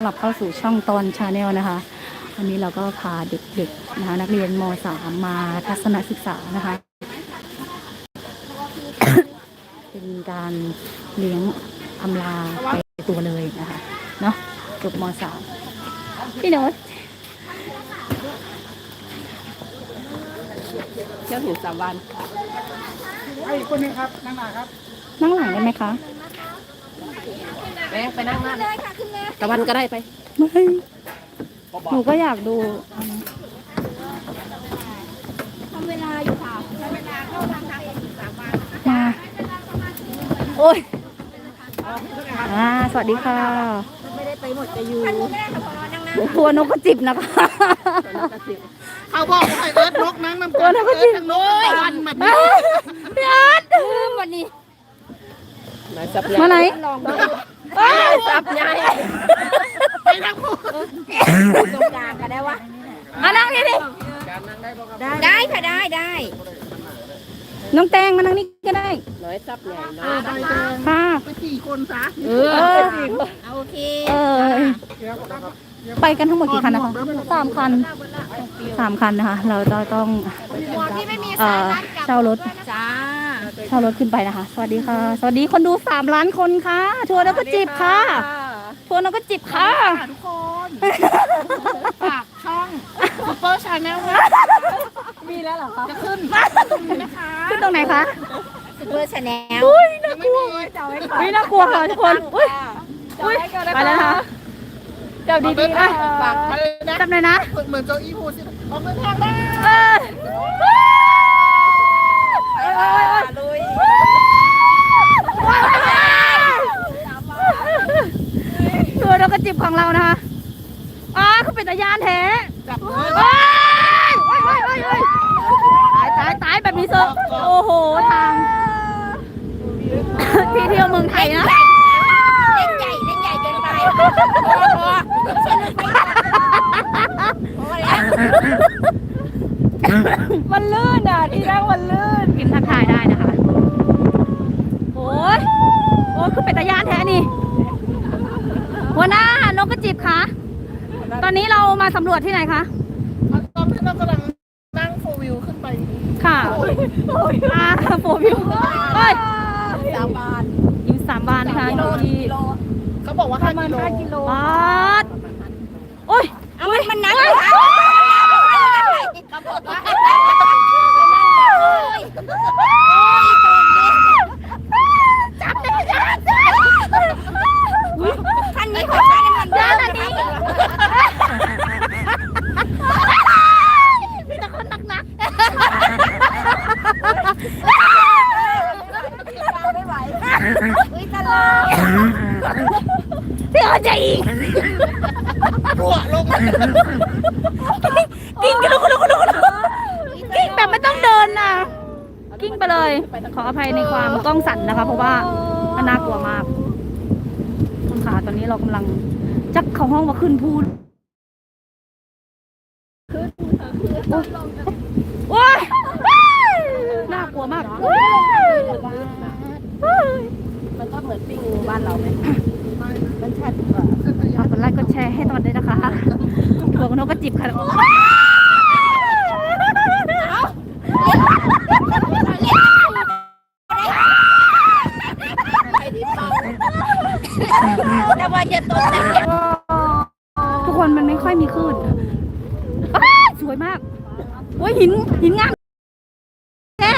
กลับเข้าสู่ช่องตอนชาแนลนะคะ วันนี้เราก็พาเด็กๆนะคะนักเรียนม .3 มาทัศนศึกษานะคะ เป็นการเลี้ยงอำลาไปตัวเลยนะคะเนาะจบม .3 พี่โน้ตเที่ยวหินสามวันไอ้คนนึงครับนั่งหนาครับ นั่งหลังได้ไหมคะแม่ไปนั่งหน้า ตะวันก็ได้ไป ไม่หนูก็อยากดูอันนั้นทำเวลาอยู่ค่ะทำเวลาเข้าทางทางเองสามวันมาโอ้ยอ่าสวัสดีค่ะ ไม่ได้ไปหมดจะอยู่ท่านไม่ได้ค่ะพอนั่งหน้าทัวร์นกกระจิบนะคะเขาบอกว่าให้เอิร์ธนกนั่งน้ำตัวนั้นก็จริงเอิร์ธนกวันแบบนี้พี่อาร์ตวันนี้ไหนสับมาไหนลองดู สับใหญ่ไปนั่งพูดตรงกลางกันได้วะมานั่งนี่ดิได้ค่ะได้ได้น้องแตงมานั่งนี่ก็ได้น้อยสับใหญ่น้อเอยอไปเดินค่ะไปสี่คนซะเอเออเอาโอเคเออเดี๋ยวครับไปกันทั้งหมดกี่คันนะคะสามคันสามคันนะคะ เราจะต้องที่ไม่มีเอ่อเช่ารถจ้า เช่ารถขึ้นไปนะคะ สวัสดีค่ะ สวัสดีคนดูสามล้านคนค่ะ ทัวร์นกกระจิบค่ะ ทัวร์นกกระจิบค่ะ ทุกคนฝากช่องซูเปอร์ชาแนลนะมีแล้วเหรอคะจะขึ้นนะคะ ขึ้นตรงไหนคะซุปเปอร์ชาแนลอุ้ยน่ายังกไม่ลัวมีอุ้ยน่ากลัวค่ะทุกคนอุ้ยอุ้ยไปแล้วนะคะจับดีๆนะฝากไปเลยนะจับหน่อยนะ เหมือนโจอี้พูดสิออกเงินทางได้เออ ลุยทัวร์นกกระจิบของเรานะคะอ๋อเขาเป็นตายานแท้จับเลยว้ายว้ายว้ายว้ายตายตายตายแบบนี้เซอะโอ้โหทางพี่เที่ยวเมืองไทยนะเล่นใหญ่เล่นใหญ่เกินไปพอพอฉันไปพอแล้ว มันลื่นอะที่แรกมันลื่นพิมพ์ทักทายได้นะคะโอ้ยโอ้ยคือเป็นตายานแท้นี่หัวหน้านกกระจิบคะตอนนี้เรามาสำรวจที่ไหนคะตอนที่เรากำลังนั่งโฟวิวขึ้นไป ค่ะอ่าโฟวิวเฮ้ยสามบาทยิงสามบานนะคะอยู่ที่ เขาบอกว่าห้ากิโลบาทโอ้ย เอามันมันนัก เลยเขาบอกว่าจับได้จับคันนี้ของฉันมันเดินอันนี้มีแต่คนหนักไม่ไหวอุ้ยตลกๆพี่เอาใจอีกรัวลงกระลุกกระลุกกระลุกกระลุกกิ้งแบบไม่ต้องเดินนะกิ้งไปเลย ข ออภัยในความกล้องสั่นนะคะ เพราะว่ามันน่ากลัวมากคุณขาตอนนี้เรากำลังจักเข้าห้องมาขึ้นพูดโอ้ยน่ากลัวมากมันก็เหมือนปิ้งบ้านเราไหมมันชัดกว่าฝากกดไลค์กดแชร์ให้ตอนด้วยนะคะถั่วกนกกระจิบค่ะแต่ว่า จะตกแต่ทุกคนมันไม่ค่อยมีคลื่นอ้าสวยมากโอ้ยหินหินงามแน่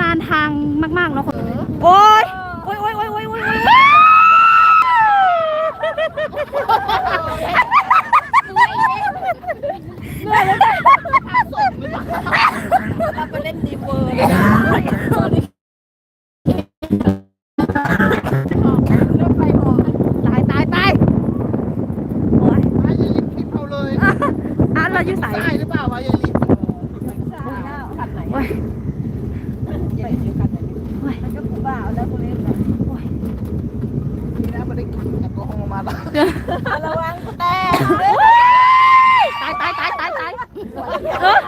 นานทางมากๆเนาะคนโอ้ยโอ้ยโอ้ยโอ้ยโอ้ยโอ้ยโอ้ยเหนื่อยแล้วเนี่ยเราไปเล่นดีเวอร์ อะเราอยู่ใส่ใช่หรือเปล่าวะยายลิฟต์โอ้ยมันก็คือบ้าแล้วกูเล่นแบบนี่นะไม่ได้กินแอลกอฮอล์มาแล้วระวังแต่ตายตายตายตายตายเออ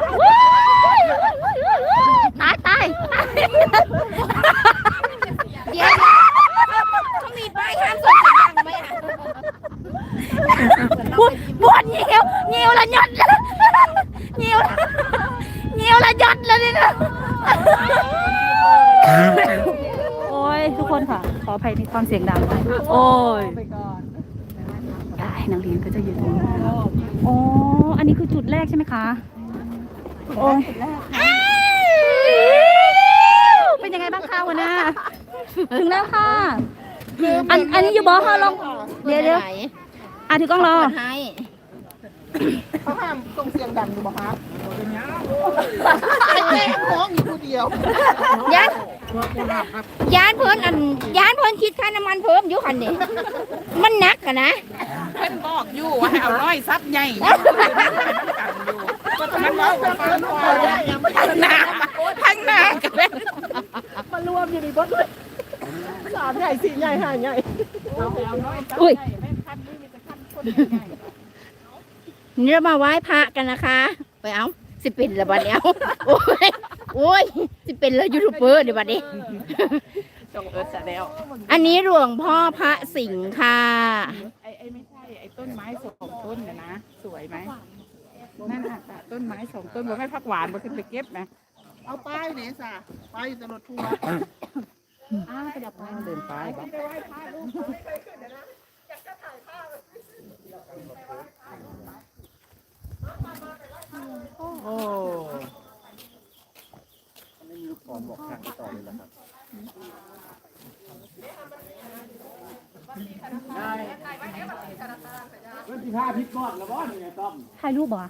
ตายตาย เดี๋ยว ละหยด เงียวละเงียวละหยดแล้วนี่นะโอ้ยทุกคนค่ะ ขออภัยในความเสียงดังโอ้ยไปก่อนได้นักเรียนก็จะอยู่ตรงนี้อ๋ออันนี้คือจุดแรกใช่ไหมคะ โอ้ยเป็นยังไงบ้างคะหัวหน้าถึงแล้วค่ะ อันอันนี้อยู่บอฮาลอง เดี๋ยวเดี๋ยวอะถือกล้องรอให้ เขาห้ามส่งเสียงดังดูบ่ครับแม่ร้องอยู่คนเดียวยานยานเพิ่นอันยานเพิ่นคิดค่าน้ำมันเพิ่มอยู่คันนี้มันหนักอะนะเพิ่นบอกอยู่ว่าให้เอาร้อยซับใหญ่มันบอกว่าฟังพอได้ยังไม่ทันหน้าทั้งหน้ากันเลยมารวมอยู่ในบดเลยสามใหญ่สี่ใหญ่ห้าใหญ่อุ้ยนี่ เรามาไหว้พระกันนะคะไปเอาสิเป็นแล้วบัดเนี้ยโอ้ยโอ้ยสิเป็นแล้วยูทูบเบอร์เดี๋ยวบัดนี้จงเอิร์ธแล้ว อันนี้หลวงพ่อพระสิงห์ค่ะไอ้ไอ้ไม่ใช่ไอ้ต้นไม้สองต้นน่ะนะสวยไหมนั่นน่ะจ้ะต้นไม้สองต้นบ่ไม่พักหวานบ่ขึ้นไปเก็บนะเอาป้ายเนี่ยสะป้ายอยู่ตลอดทัวร์อ้าวไปดับนั่งเดิน ไปบ่โอ้ถ่ายรูปเหรอ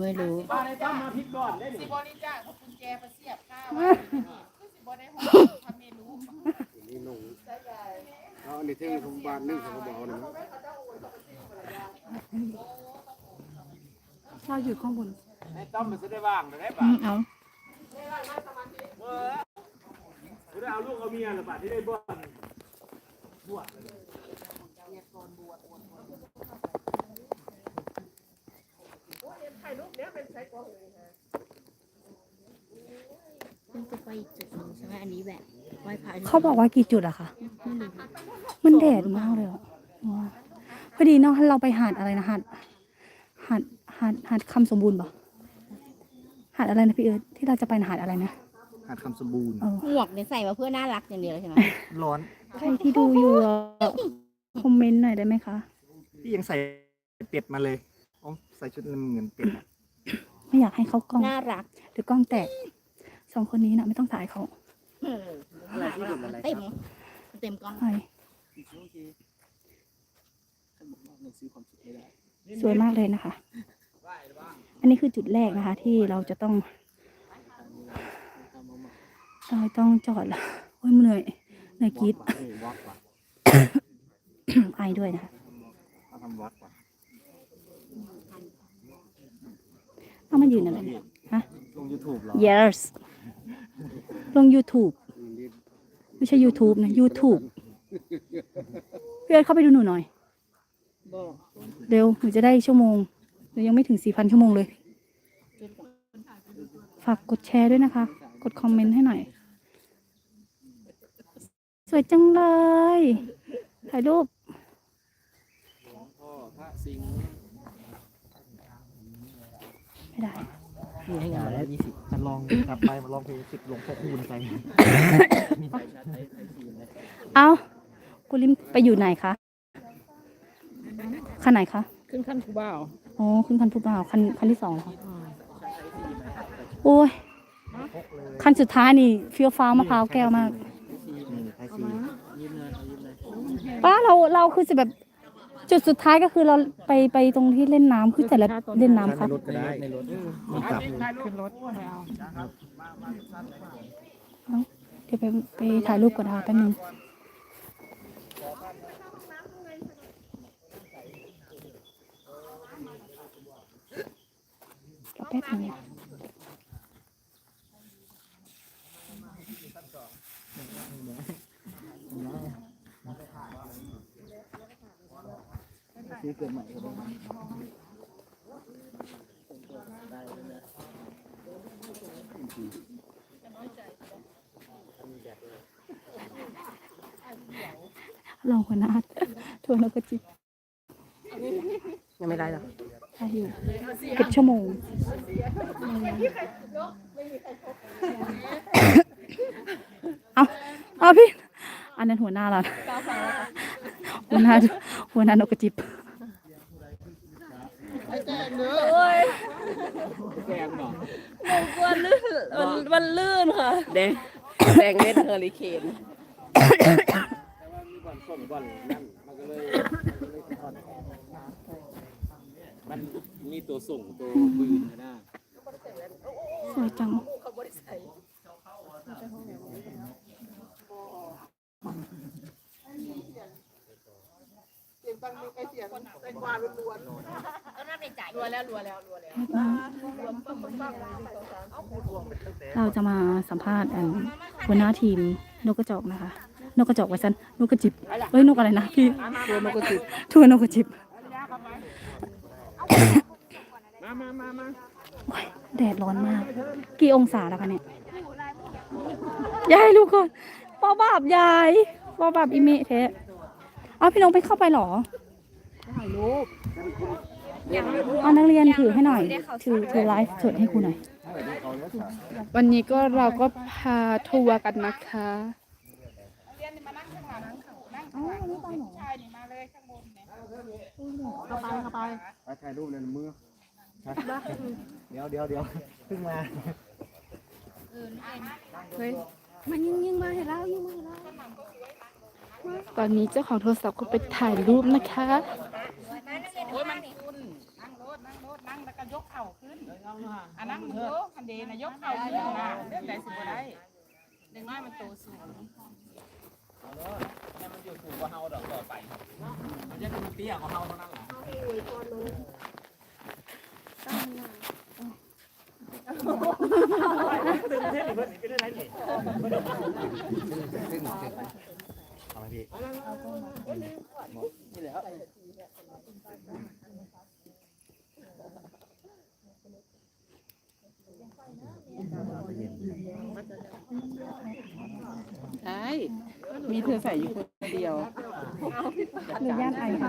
ไม่รู้สิบริจาคกุญแจไปเสียบข้าวสิบได้ห้องทำเมนูนี่หนุ่มเอาอันนี้ที่โรงพยาบาลนึ่งของหมอเลยนะ เราอยู่ข้างบนต้อมมันจะได้ว่างได้อืมเอาได้เอาลูกเอาเมียหรือเปล่าที่ได้บ้านคุณจะไปอีกจุดหนึงใช่ไหมอันนี้แบบไหว้พระเขาบอกว่ากี่จุดอะคะมันแดดมากเลยอะอ๋อพอดีเนาะเราไปหาดอะไรนะหาดหาด หาดหาดคำสมบูรณ์ปะหาดอะไรนะพี่เอิร์ธที่เราจะไปหาดอะไรนะ หาดคำสมบูรณ์ เออ หมวกเนี่ยใส่มาเพื่อน่ารักอย่างเดียวเลยใช่ไหม ร้อนใครที่ดูอยู่อะคอมเมนต์หน่อยได้ไหมคะ พี่ยังใส่เป็ดมาเลยอ๋อใส่ชุดน้ำเงินเป็ดอะไม่อยากให้เขากล้องน่ารักหรือกล้องแตกสองคนนี้นะไม่ต้องถ่ายเขาอะไรที่ดุอะไรเต็มเต็มกล้องไปสวยมากเลยนะคะ อันนี้คือจุดแรกนะคะ ที่เราจะต้องเราต้องจอดแล้วโอ้ยเหนื่อยเหนื่อยกรีดเออวัดว่ะไอด้วยนะคะเอาทำวัดว่ะเอามายืนอะไรเนี่ยฮะลงยูทูบเหรอ yes ลง YouTube ไม่ใช่ YouTube นะ YouTube พี่เอิร์ธเข้าไปดูหนูหน่อย เร็ว หนูจะได้ชั่วโมง หนูยังไม่ถึง4,000ชั่วโมงเลย ฝากกดแชร์ด้วยนะคะ กดคอมเมนต์ให้หน่อย สวยจังเลย ถ่ายรูปพ่อพระสิงห์ไม่ได้นี่ให้งานแล้วยี่สิบจะลองกลับไปมาลองเพลงสิบหลวงพ่อคูณไปเอากุลิมไปอยู่ไหนคะคันไหนคะ ขึ้นขั้นคูบ่าว อ๋อขึ้นคันผู้บ่าวคันคันที่สองเหรอคะโอ้ย คันสุดท้ายนี่เฟี้ยวฟ้าวมะพร้าวแก้วมากป้าเราเราคือจะแบบ จุดสุดท้ายก็คือเราไปไปตรงที่เล่นน้ำคือแต่ละเล่นน้ำครับ ก็ได้ในรถมันกลับเอาเดี๋ยวไปไปถ่ายรูปก่อนนะคะแป๊บนึง แป๊บนึงนะซื้อเกิดใหม่ก็ได้ลองหัวหน้าทัวร์นกกระจิบยังไม่ได้หรอถ่ายอยู่เกือบชั่วโมง เอาเอาพี่ อันนั้นหัวหน้าเรานะหัวหน้าหัวหน้านกกระจิบวันลื่นวันวันลื่นค่ะแดงแดงเม็ดเฮอริเคนวันส้มวันนั่นมันก็เลยเลยทอดมันมีตัวส่งตัวปืนนะ สวยจังรัวแล้วรัวแล้วรัวแล้วเราจะมาสัมภาษณ์อันหัวหน้าทีมนกกระจอกนะคะ นกกระจอกไว้สันนกกระจิบเอ้ยนกอะไรนะพี่ทัวนกกระจิบทัวนกกระจิบ มามามามาโอ้ยแดดร้อนมาก กี่องศาแล้วคะเนี่ย ยายลูกคนปอบาบยายปอบาบอิเมะเทะเอาพี่น้องไปเข้าไปเหรอถ่ายรูปเอานักเรียนถือให้หน่อย ถือถือไลฟ์สดให้ครูหน่อย วันนี้ก็เราก็พาทัวร์กันนะคะไปถ่ายรูปในมือ เดี๋ยวเดี๋ยวเดี๋ยวเพิ่งมาตอนนี้เจ้าของโทรศัพท์ก็ไปถ่ายรูปนะคะโอ้ยมันคุณนั่งรถนั่งรถนั่งแล้วก็ยกเข่าขึ้นอะนั่งมือคันเดนะยกเข่าขึ้นนะเรื่องใดสิบ่ได้เด็กน้อยมันโตสูงมันอยู่สูงกว่าเฮาดอกต่อไปมันจะเป็นเตี้ยกว่าเฮาเท่านั้นแหละ เอาไปพี่ใช่มีเธอใส่อยู่คนเดียวหรือย่านไอค่ะ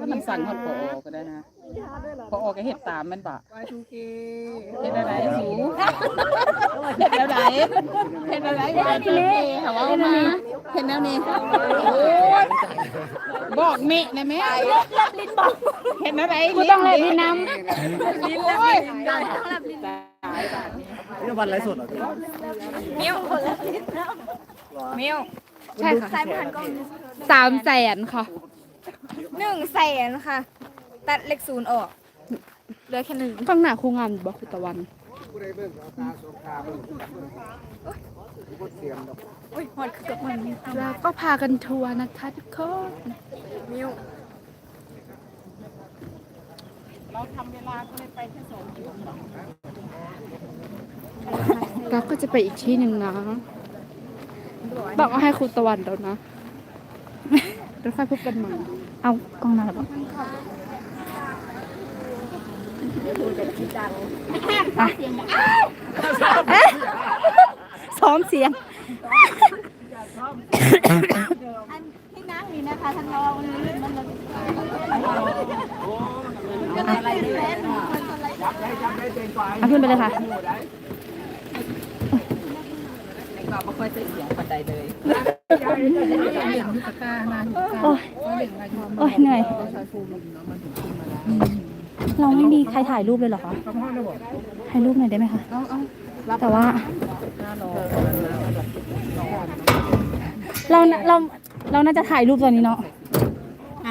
มมันสั่นคนพอก็ได้นะพอก็เห็ดตามมันปะเห็ดอะไรสูเห็ดอะไรเห็ดอะไรวะทีนี้ถามว่ามาเห็ดแนวนี้โอ้ยบอกเมะนะแม่ลิ้นบอกเห็ดอะไรกูต้องเลยพี่น้ลิ้นโอ้ยนี่วันไรสดเหรอพี่ใช่ค่ะสามแสนค่ะ หนึ่งแสนค่ะ ตัดเลขศูนย์ออก เหลือแค่หนึ่งข้างหน้าครูงานบอกคุณตะวันผู้ใดเบิ่งเอาตาสองตาเบิ่งผู้เสียมดอกโอ้ยหอดเกือบมันแล้วก็พากันทัวร์นะคะทุกคนมิวเราทำเวลาก็เลยไปแค่สองชั่วโมงเราก็จะไปอีกที่หนึ่งนะ บอกว่าให้ครูตะวันแล้วนะ แล้วค่อยพบกันใหม่ำเอากล้องหน้าหรือเปล่าอะเอ๊ะซ้อมเสียง ที่นั่งนี่นะคะทางเรามันลื่นมันเลยอะไรเล่นเอาขึ้นไปเลยค่ะ โอ้ยโอ้ยเหนื่อย เราไม่มีใครถ่ายรูปเลยเหรอคะถ่ายรูปหน่อยได้ไหมคะแต่ว่า เราน่ะเราเราน่าจะถ่ายรูปตอนนี้เนาะ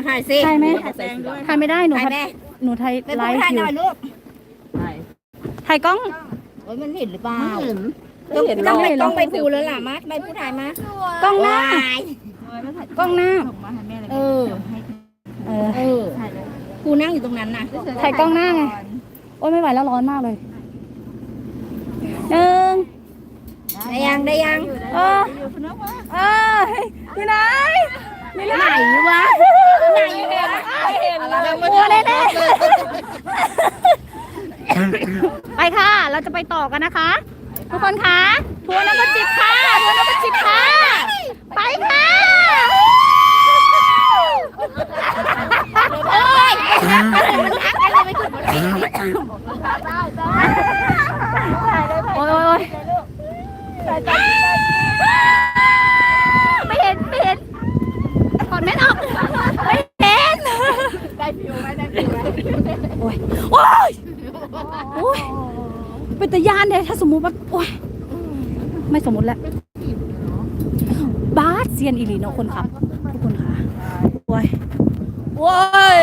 ถ่ายสิถ่ายไหมแสงด้วยถ่ายไม่ได้หนูถ่ายถ่ายแม่หนูถ่ายไม่ไลพูดฟ์ถ่ายอหยู่น่อยลูกถ่ายกล้องโอ้ยมันเห็นหรือเปล่าเห็นต้องเห็นต้องไปหรอกต้องไปพูแล้วล่ะมาไปพูดถ่ายมากล้องหน้าย กล้องหน้าเออ เออกูนั่งอยู่ตรงนั้นนะถ่ายกล้องหน้าไง โอ้ยไม่ไหวแล้วร้อนมากเลยหนึ่ง ได้ยังได้ยัง เออเออที่ไหนไยู่ไหนวะไหนวะเห็นแล้วกลัวแน่แน่ไปค่ะ เราจะไปต่อกันนะคะ ทุกคนคะทัวร์น้ำมันจิบค่ะทัวร์น้ำมันจิบค่ะ ไปค่ะ คนครับ ทุกคนค่ะโว้ยโว้ย